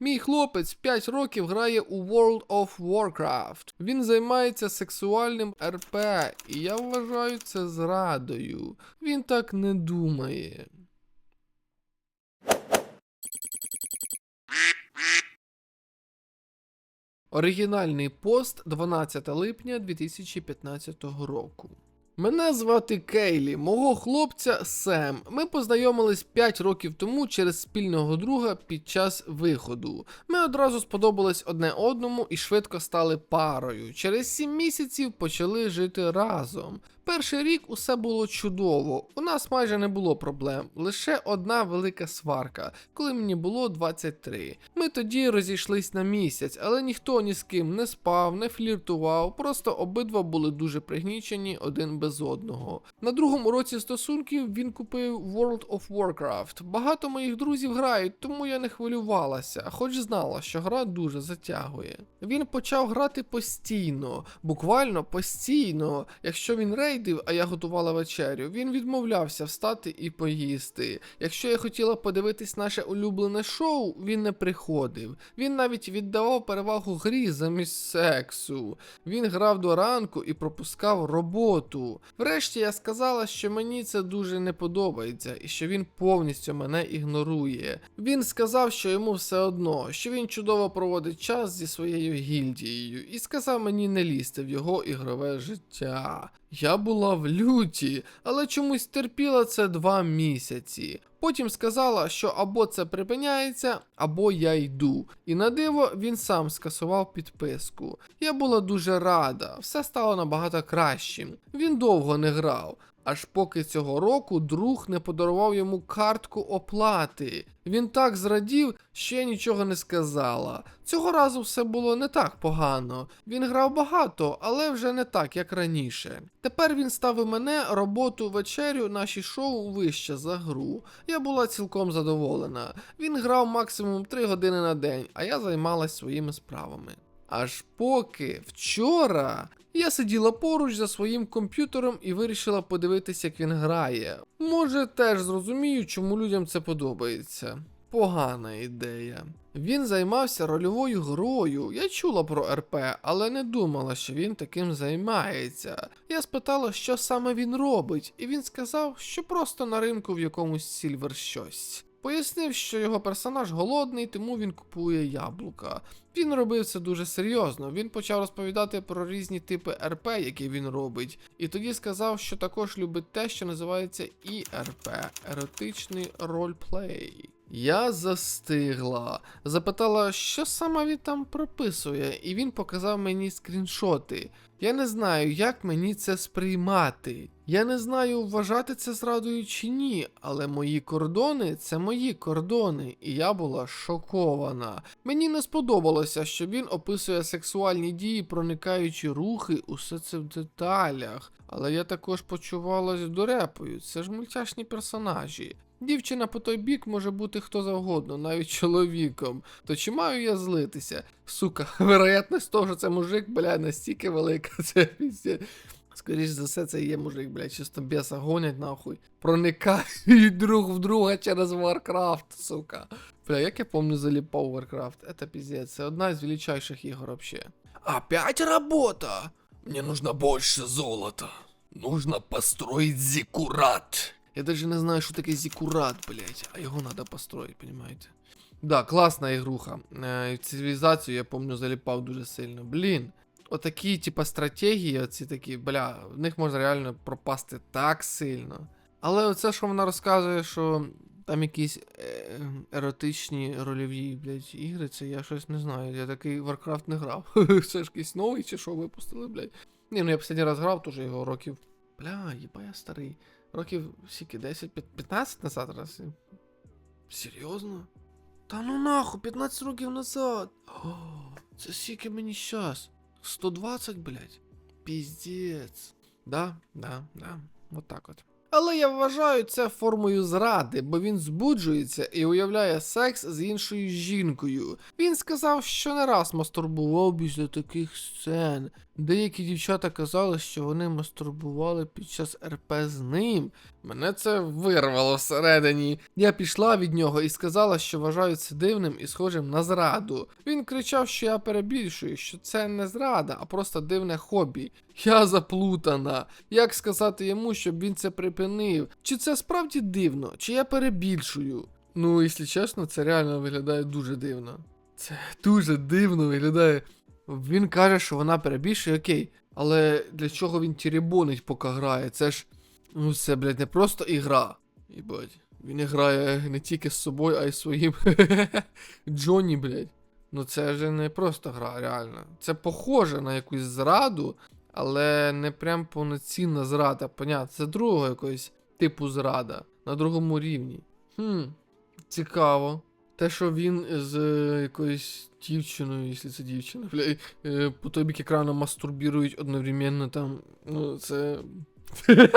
Мій хлопець 5 років грає у World of Warcraft. Він займається сексуальним РП, і я вважаю це зрадою. Він так не думає. Оригінальний пост 12 липня 2015 року. Мене звати Кейлі, мого хлопця Сем. Ми познайомились 5 років тому через спільного друга під час виходу. Ми одразу сподобались одне одному і швидко стали парою. Через 7 місяців почали жити разом. Перший рік усе було чудово, у нас майже не було проблем, лише одна велика сварка, коли мені було 23. Ми тоді розійшлись на місяць, але ніхто ні з ким не спав, не фліртував, просто обидва були дуже пригнічені один без одного. На другому році стосунків він купив World of Warcraft. Багато моїх друзів грають, тому я не хвилювалася, хоч знала, що гра дуже затягує. Він почав грати постійно, буквально постійно. Якщо він рейдив, а я готувала вечерю, він відмовлявся встати і поїсти. Якщо я хотіла подивитись наше улюблене шоу, він не приходив. Він навіть віддавав перевагу грі замість сексу. Він грав до ранку і пропускав роботу. Врешті я сказала, що мені це дуже не подобається і що він повністю мене ігнорує. Він сказав, що йому все одно, що він чудово проводить час зі своєю гільдією, і сказав мені не лізти в його ігрове життя. Я була в люті, але чомусь терпіла це два місяці. Потім сказала, що або це припиняється, або я йду. І на диво він сам скасував підписку. Я була дуже рада, все стало набагато кращим. Він довго не грав. Аж поки цього року друг не подарував йому картку оплати. Він так зрадів, що я нічого не сказала. Цього разу все було не так погано. Він грав багато, але вже не так, як раніше. Тепер він ставив мене роботу вечерю, наші шоу вище за гру. Я була цілком задоволена. Він грав максимум 3 години на день, а я займалась своїми справами. Аж поки вчора я сиділа поруч за своїм комп'ютером і вирішила подивитися, як він грає. Може, теж зрозумію, чому людям це подобається. Погана ідея. Він займався рольовою грою. Я чула про РП, але не думала, що він таким займається. Я спитала, що саме він робить, і він сказав, що просто на ринку в якомусь сільвер щось. Пояснив, що його персонаж голодний, тому він купує яблука. Він робив це дуже серйозно. Він почав розповідати про різні типи РП, які він робить, і тоді сказав, що також любить те, що називається ІРП еротичний рольплей. Я застигла, запитала, що саме він там прописує, і він показав мені скріншоти. Я не знаю, як мені це сприймати. Я не знаю, вважати це зрадою чи ні, але мої кордони це мої кордони, і я була шокована. Мені не сподобалося, що він описує сексуальні дії, проникаючи рухи, усе це в деталях. Але я також почувалась дурепою, це ж мультяшні персонажі. Дівчина по той бік може бути хто завгодно, навіть чоловіком. То чи маю я злитися? Сука, вероятність того, що це мужик, бля, настільки велика, це пізде. Скоріше за все, це є мужик, блядь, чисто біса гонять нахуй. Проникають друг в друга через Warcraft, сука. Бля, як я помню, заліпав Warcraft. Это пиздец, це одна из величайших ігор вообще. Опять работа! Мне нужно больше золота. Нужно построить зиккурат. Я даже не знаю, що таке зиккурат, блядь, а його надо построить, понимаете? Да, класна ігруха. Е, цивілізацію я помню заліпав дуже сильно. Блін. Отакі, типа, стратегії, оці такі, бля, в них можна реально пропасти так сильно. Але оце, що вона розказує, що там якісь е, еротичні рольові, блядь, ігри, це я щось не знаю. Я такий Warcraft не грав. Це ж якийсь новий чи що випустили, блядь. Ні, ну я останній раз грав, теж його років. Бля, їба я старий. Років скільки, 10, 15 назад раз. Серйозно? Та ну нахуй, 15 років назад. О, це скільки мені щас? 120, блядь? Піздець. Да, да, да. Вот так от. Але я вважаю це формою зради, бо він збуджується і уявляє секс з іншою жінкою. Він сказав, що не раз мастурбував після таких сцен. Деякі дівчата казали, що вони мастурбували під час РП з ним. Мене це вирвало всередині. Я пішла від нього і сказала, що вважаю це дивним і схожим на зраду. Він кричав, що я перебільшую, що це не зрада, а просто дивне хобі. Я заплутана. Як сказати йому, щоб він це припинив? Чи це справді дивно, чи я перебільшую? Ну, якщо чесно, це реально виглядає дуже дивно. Це дуже дивно виглядає. Він каже, що вона перебільшує, окей. Але для чого він тірібонить, поки грає? Це ж. Ну, це, блядь, не просто ігра. Їбать. Він грає не тільки з собою, а й своїм Джонні, блядь. Ну це вже не просто гра, реально. Це похоже на якусь зраду, але не прям повноцінна зрада. Понятно, це другого якогось типу зрада на другому рівні. Хм, цікаво. Те, що він з е, якоюсь дівчиною, якщо це дівчина, бля, е, по той бік екрану мастурбірують одновременно там. Ну, це.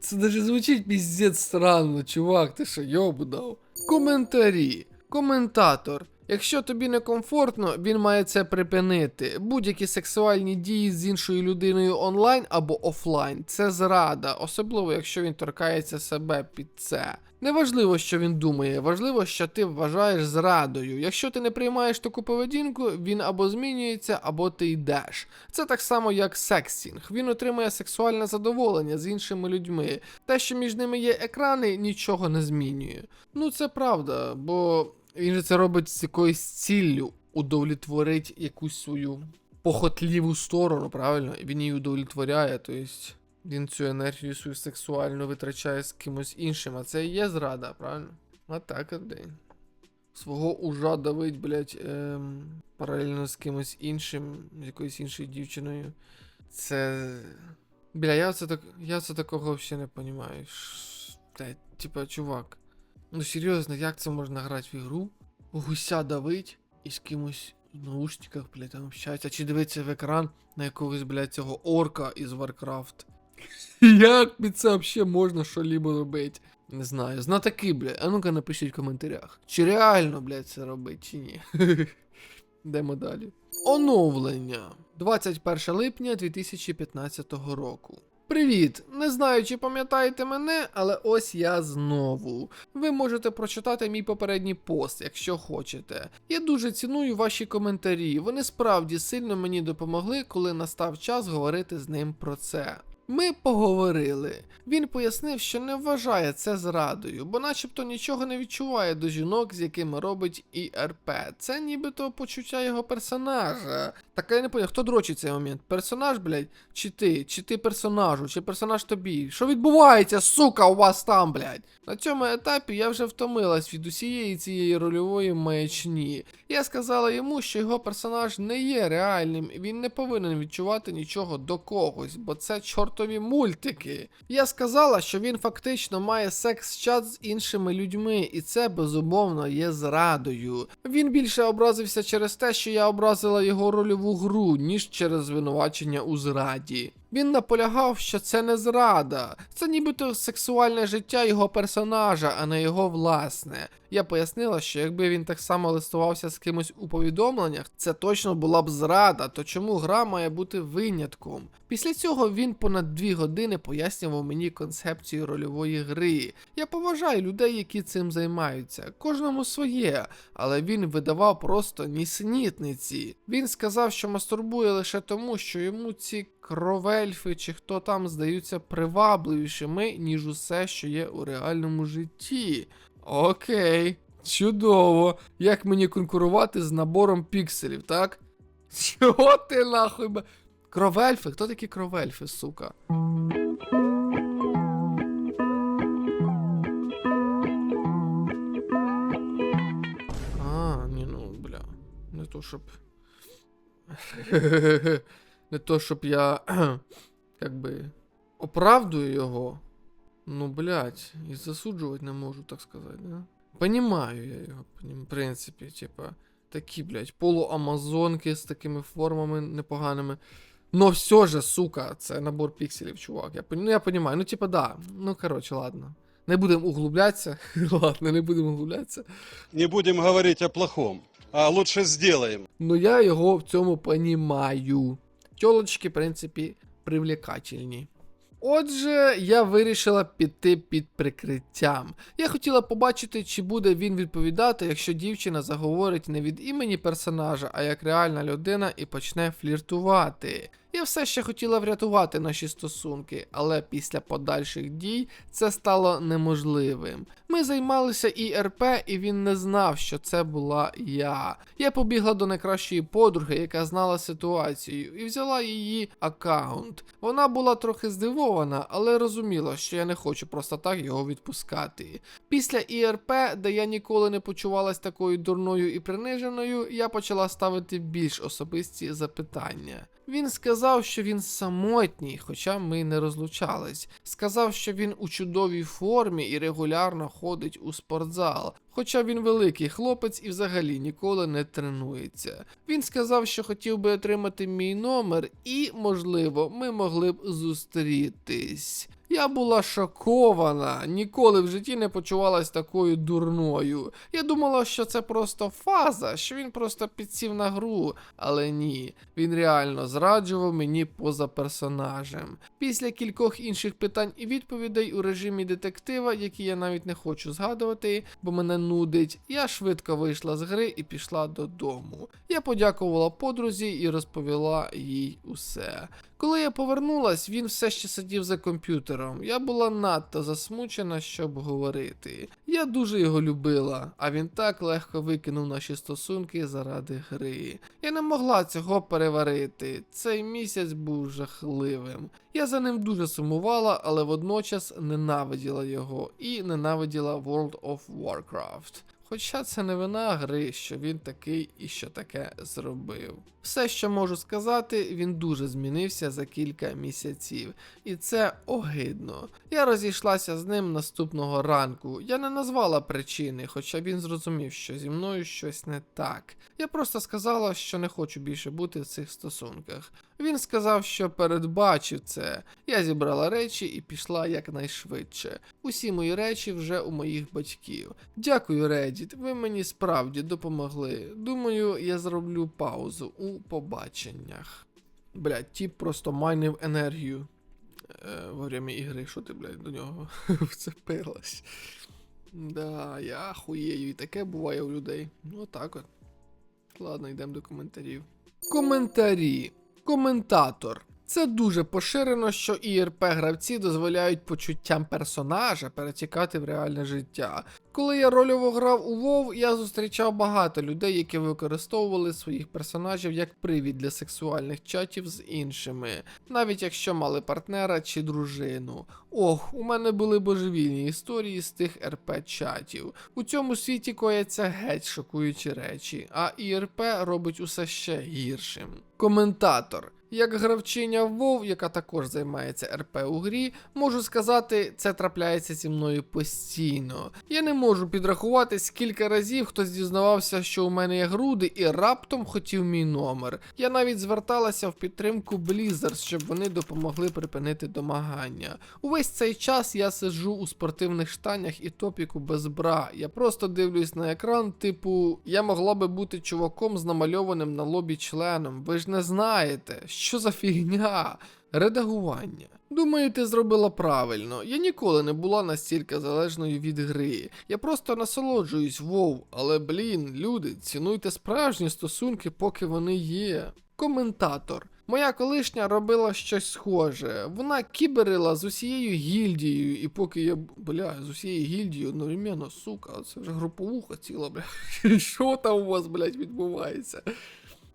це навіть звучить піздець странно, чувак, ти що йобу дав. Коментарі. Коментатор. Якщо тобі некомфортно, він має це припинити. Будь-які сексуальні дії з іншою людиною онлайн або офлайн це зрада, особливо якщо він торкається себе під це. Неважливо, що він думає, важливо, що ти вважаєш зрадою. Якщо ти не приймаєш таку поведінку, він або змінюється, або ти йдеш. Це так само, як секстінг. Він отримує сексуальне задоволення з іншими людьми. Те, що між ними є екрани, нічого не змінює. Ну це правда, бо він же це робить з якоюсь ціллю удовлетворить якусь свою похотліву сторону, правильно? І він її удовлетворяє, тобто він цю енергію свою сексуальну витрачає з кимось іншим, а це і є зрада, правильно? А так день. Свого ужа давить, блять, ем, паралельно з кимось іншим, з якоюсь іншою дівчиною. Це. Бля, я це так. Я це такого взагалі не розумію. Типа, чувак. Ну серйозно, як це можна грати в ігру? Гуся давить і з кимось в наушниках, блядь, там общається. Чи дивиться в екран на якогось, блядь, цього орка із Warcraft. Як під це взагалі можна що-либо робити? Не знаю. Знатаки, блядь. А ну-ка напишіть в коментарях. Чи реально, блядь, це робить, чи ні. Йдемо далі. Оновлення. 21 липня 2015 року. Привіт! Не знаю, чи пам'ятаєте мене, але ось я знову. Ви можете прочитати мій попередній пост, якщо хочете. Я дуже ціную ваші коментарі. Вони справді сильно мені допомогли, коли настав час говорити з ним про це. Ми поговорили. Він пояснив, що не вважає це зрадою, бо начебто нічого не відчуває до жінок, з якими робить ІРП. Це нібито почуття його персонажа. Так я не поняв, хто дрочить цей момент? Персонаж, блядь, чи ти? Чи ти персонажу, чи персонаж тобі? Що відбувається, сука, у вас там, блядь? На цьому етапі я вже втомилась від усієї цієї рольової маячні. Я сказала йому, що його персонаж не є реальним, він не повинен відчувати нічого до когось, бо це чортові мультики. Я сказала, що він фактично має секс-чат з іншими людьми, і це безумовно є зрадою. Він більше образився через те, що я образила його рольову гру, ніж через звинувачення у зраді. Він наполягав, що це не зрада, це нібито сексуальне життя його персонажа, а не його власне. Я пояснила, що якби він так само листувався з кимось у повідомленнях, це точно була б зрада, то чому гра має бути винятком? Після цього він понад дві години пояснював мені концепцію рольової гри. Я поважаю людей, які цим займаються, кожному своє, але він видавав просто нісенітниці. Він сказав, що мастурбує лише тому, що йому ці кровельфи чи хто там здаються привабливішими, ніж усе, що є у реальному житті. Окей, чудово. Як мені конкурувати з набором пікселів, так? Чого ти нахуй? Кровельфи? Хто такі кровельфи, сука? А, ні, ну, бля. Не то, щоб. Не то, щоб я. Как би. Оправдую його. Ну, блядь, і засуджувати не можу, так сказати, да? Понімаю я його, в принципі, типа, такі, блядь, полуамазонки з такими формами непоганими. Но все же, сука, це набор пікселів, чувак. Я, ну, я понімаю, ну, типа, да. Ну, коротше, ладно. Не будемо углублятися. ладно, не будемо углублятися. Не будем говорить о плохом, а лучше сделаем. Ну я його в цьому понімаю. Тьолочки, в принципі, привлекательні. Отже, я вирішила піти під прикриттям. Я хотіла побачити, чи буде він відповідати, якщо дівчина заговорить не від імені персонажа, а як реальна людина і почне фліртувати. Я все ще хотіла врятувати наші стосунки, але після подальших дій це стало неможливим. Ми займалися ІРП, і він не знав, що це була я. Я побігла до найкращої подруги, яка знала ситуацію, і взяла її аккаунт. Вона була трохи здивована, але розуміла, що я не хочу просто так його відпускати. Після ІРП, де я ніколи не почувалась такою дурною і приниженою, я почала ставити більш особисті запитання. Він сказав, що він самотній, хоча ми не розлучались. Сказав, що він у чудовій формі і регулярно ходить у спортзал. Хоча він великий хлопець і взагалі ніколи не тренується. Він сказав, що хотів би отримати мій номер, і, можливо, ми могли б зустрітись. Я була шокована, ніколи в житті не почувалась такою дурною. Я думала, що це просто фаза, що він просто підсів на гру, але ні, він реально зраджував мені поза персонажем. Після кількох інших питань і відповідей у режимі детектива, які я навіть не хочу згадувати, бо мене нудить, я швидко вийшла з гри і пішла додому. Я подякувала подрузі і розповіла їй усе. Коли я повернулась, він все ще сидів за комп'ютером. Я була надто засмучена, щоб говорити. Я дуже його любила, а він так легко викинув наші стосунки заради гри. Я не могла цього переварити. Цей місяць був жахливим. Я за ним дуже сумувала, але водночас ненавиділа його і ненавиділа World of Warcraft. Хоча це не вина гри, що він такий і що таке зробив. Все, що можу сказати, він дуже змінився за кілька місяців, і це огидно. Я розійшлася з ним наступного ранку. Я не назвала причини, хоча він зрозумів, що зі мною щось не так. Я просто сказала, що не хочу більше бути в цих стосунках. Він сказав, що передбачив це. Я зібрала речі і пішла якнайшвидше. Усі мої речі вже у моїх батьків. Дякую, Reddit, ви мені справді допомогли. Думаю, я зроблю паузу у побаченнях. Блядь, тіп просто майнив енергію е, во время ігри. Що ти, блядь, до нього вцепилась? Да, я хуєю, і таке буває у людей. Ну, так от. Ладно, йдемо до коментарів. Коментарі. Коментатор. Це дуже поширено, що ІРП гравці дозволяють почуттям персонажа перетікати в реальне життя. Коли я рольово грав у WoW, я зустрічав багато людей, які використовували своїх персонажів як привід для сексуальних чатів з іншими, навіть якщо мали партнера чи дружину. Ох, у мене були божевільні історії з тих РП чатів. У цьому світі кояться геть шокуючі речі, а ІРП робить усе ще гіршим. Коментатор. Як гравчиня WoW, яка також займається РП у грі, можу сказати, це трапляється зі мною постійно. Я не можу підрахувати, скільки разів хтось дізнавався, що у мене є груди, і раптом хотів мій номер. Я навіть зверталася в підтримку Blizzard, щоб вони допомогли припинити домагання. Увесь цей час я сиджу у спортивних штанях і топіку без бра. Я просто дивлюсь на екран, типу, я могла би бути чуваком з намальованим на лобі членом. Ви ж не знаєте, що за фігня? Редагування. Думаю, ти зробила правильно. Я ніколи не була настільки залежною від гри. Я просто насолоджуюсь вов, але блін, люди, цінуйте справжні стосунки, поки вони є. Коментатор. Моя колишня робила щось схоже. Вона кіберила з усією гільдією, і поки я, бля, з усією гільдією одновременно, сука, це вже груповуха ціла, бля. Що там у вас, блядь, відбувається?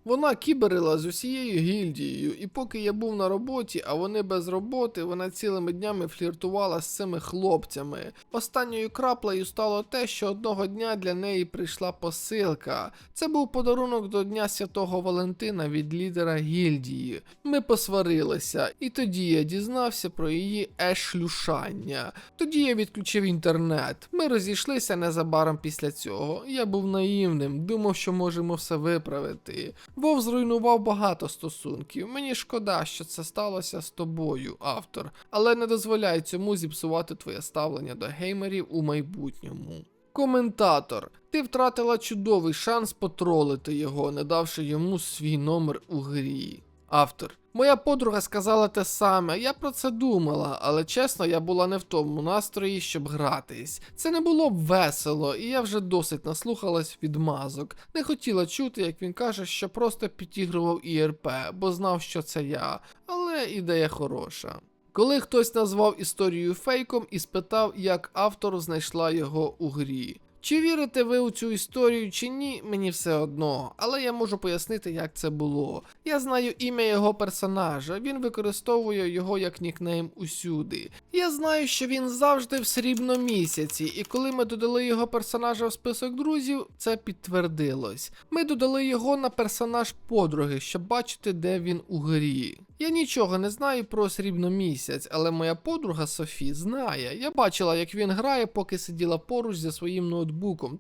Вона кіберила з усією гільдією, і поки я був на роботі, а вони без роботи, вона цілими днями фліртувала з цими хлопцями. Останньою краплею стало те, що одного дня для неї прийшла посилка. Це був подарунок до Дня Святого Валентина від лідера гільдії. Ми посварилися, і тоді я дізнався про її ешлюшання. Тоді я відключив інтернет. Ми розійшлися незабаром після цього. Я був наївним, думав, що можемо все виправити. Вов зруйнував багато стосунків. Мені шкода, що це сталося з тобою, автор, але не дозволяй цьому зіпсувати твоє ставлення до геймерів у майбутньому. Коментатор, ти втратила чудовий шанс потролити його, не давши йому свій номер у грі. Автор. Моя подруга сказала те саме, я про це думала, але чесно, я була не в тому настрої, щоб гратись. Це не було б весело, і я вже досить наслухалась відмазок. Не хотіла чути, як він каже, що просто підігрував ІРП, бо знав, що це я. Але ідея хороша. Коли хтось назвав історію фейком і спитав, як автор знайшла його у грі. Чи вірите ви у цю історію чи ні, мені все одно, але я можу пояснити, як це було. Я знаю ім'я його персонажа, він використовує його як нікнейм усюди. Я знаю, що він завжди в срібномісяці, і коли ми додали його персонажа в список друзів, це підтвердилось. Ми додали його на персонаж подруги, щоб бачити, де він у грі. Я нічого не знаю про срібномісяць, але моя подруга Софі знає. Я бачила, як він грає, поки сиділа поруч зі своїм ноутбуком,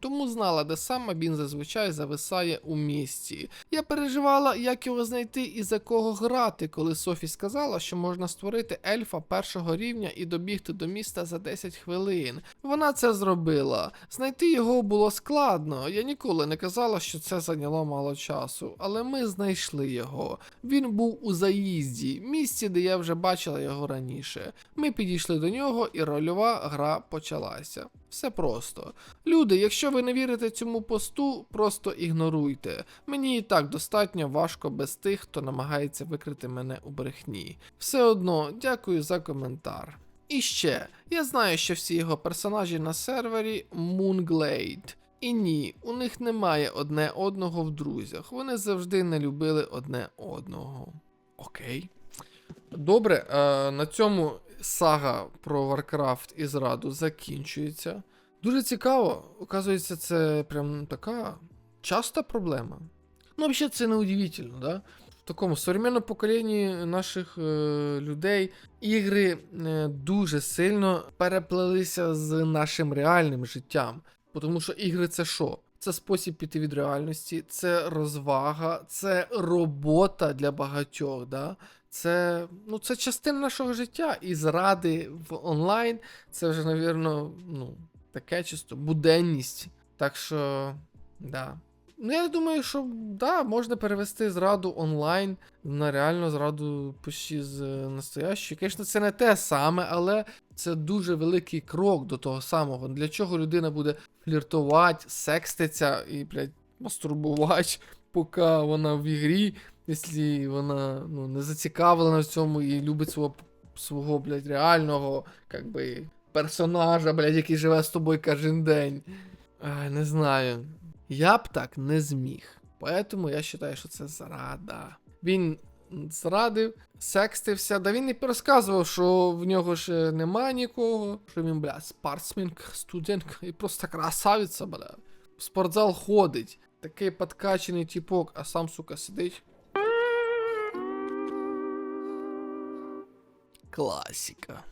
тому знала, де саме він зазвичай зависає у місті. Я переживала, як його знайти і за кого грати, коли Софі сказала, що можна створити ельфа першого рівня і добігти до міста за 10 хвилин. Вона це зробила. Знайти його було складно. Я ніколи не казала, що це зайняло мало часу, але ми знайшли його. Він був у заїзді, місці, де я вже бачила його раніше. Ми підійшли до нього, і рольова гра почалася. Все просто. Люди, якщо ви не вірите цьому посту, просто ігноруйте. Мені і так достатньо важко без тих, хто намагається викрити мене у брехні. Все одно, дякую за коментар. І ще, я знаю, що всі його персонажі на сервері Moonglade. І ні, у них немає одне одного в друзях. Вони завжди не любили одне одного. Окей. Добре, е, на цьому сага про Warcraft і зраду закінчується. Дуже цікаво. Оказується, це прям така часта проблема. Ну, взагалі, це не удивительно, да? В такому современному поколінні наших е, людей ігри е, дуже сильно переплелися з нашим реальним життям. Тому що ігри це що? Це спосіб піти від реальності, це розвага, це робота для багатьох. Да? Це, ну, це частина нашого життя. І зради в онлайн це вже, навірно, ну, таке чисто буденність. Так що, да. Ну, я думаю, що да, можна перевести зраду онлайн на реальну зраду почти з е, настоящої. Звісно, це не те саме, але це дуже великий крок до того самого. Для чого людина буде фліртувати, секститься і, блядь, мастурбувати, поки вона в ігрі, якщо вона ну, не зацікавлена в цьому і любить свого, свого блядь, реального, как би, персонажа, блядь, який живе з тобою кожен день. Ай, не знаю. Я б так не зміг. Поэтому я вважаю, що це зрада. Він зрадив, секстився, да він не розказував, що в нього ж нема нікого, що він, бля, спортсменка, студентка і просто красавиця, бля. В спортзал ходить. Такий подкачаний типок, а сам, сука, сидить. Класіка.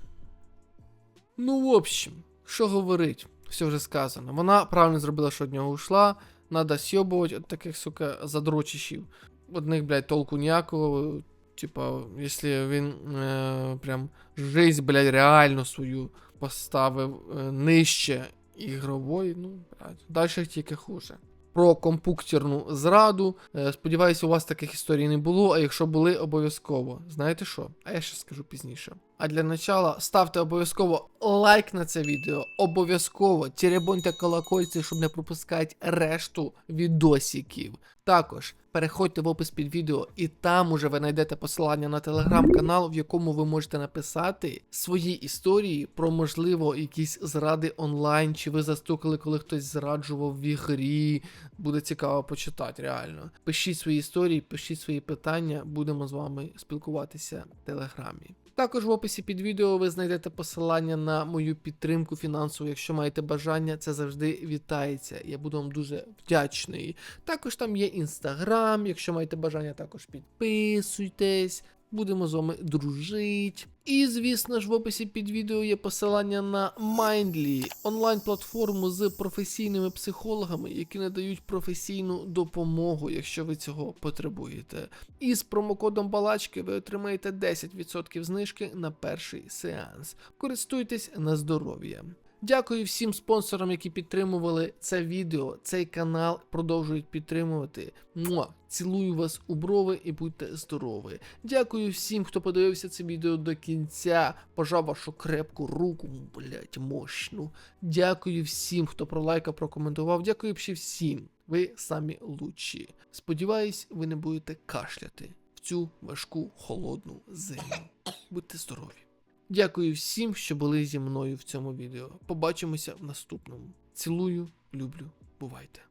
Ну, в общем, що говорить, все вже сказано. Вона правильно зробила, що від нього ушла. Надо сьобувати от таких, сука, задрочищів. Одних, блядь, толку ніякого. Типа, якщо він е, прям жизнь, блядь, реально свою поставив е, нижче ігрової, ну, блядь, далі тільки хуже. Про компуктерну зраду. Е, сподіваюся, у вас таких історій не було, а якщо були, обов'язково. Знаєте що? А я ще скажу пізніше. А для начала ставте обов'язково лайк на це відео. Обов'язково теребоньте колокольці, щоб не пропускати решту відосиків. Також переходьте в опис під відео, і там уже ви знайдете посилання на телеграм-канал, в якому ви можете написати свої історії про, можливо, якісь зради онлайн, чи ви застукали, коли хтось зраджував в ігрі. Буде цікаво почитати, реально. Пишіть свої історії, пишіть свої питання, будемо з вами спілкуватися в телеграмі. Також в описі під відео ви знайдете посилання на мою підтримку фінансову. Якщо маєте бажання, це завжди вітається. Я буду вам дуже вдячний. Також там є інстаграм. Якщо маєте бажання, також підписуйтесь. Будемо з вами дружити. І, звісно ж, в описі під відео є посилання на Mindly, онлайн-платформу з професійними психологами, які надають професійну допомогу, якщо ви цього потребуєте. І з промокодом Балачки ви отримаєте 10% знижки на перший сеанс. Користуйтесь на здоров'я. Дякую всім спонсорам, які підтримували це відео, цей канал продовжують підтримувати. Муа! Цілую вас у брови і будьте здорові. Дякую всім, хто подивився це відео до кінця. Пожав вашу крепку руку, блять, мощну. Дякую всім, хто пролайкав, прокоментував. Дякую ще всім. Ви самі лучші. Сподіваюсь, ви не будете кашляти в цю важку холодну зиму. Будьте здорові. Дякую всім, що були зі мною в цьому відео. Побачимося в наступному. Цілую, люблю, бувайте.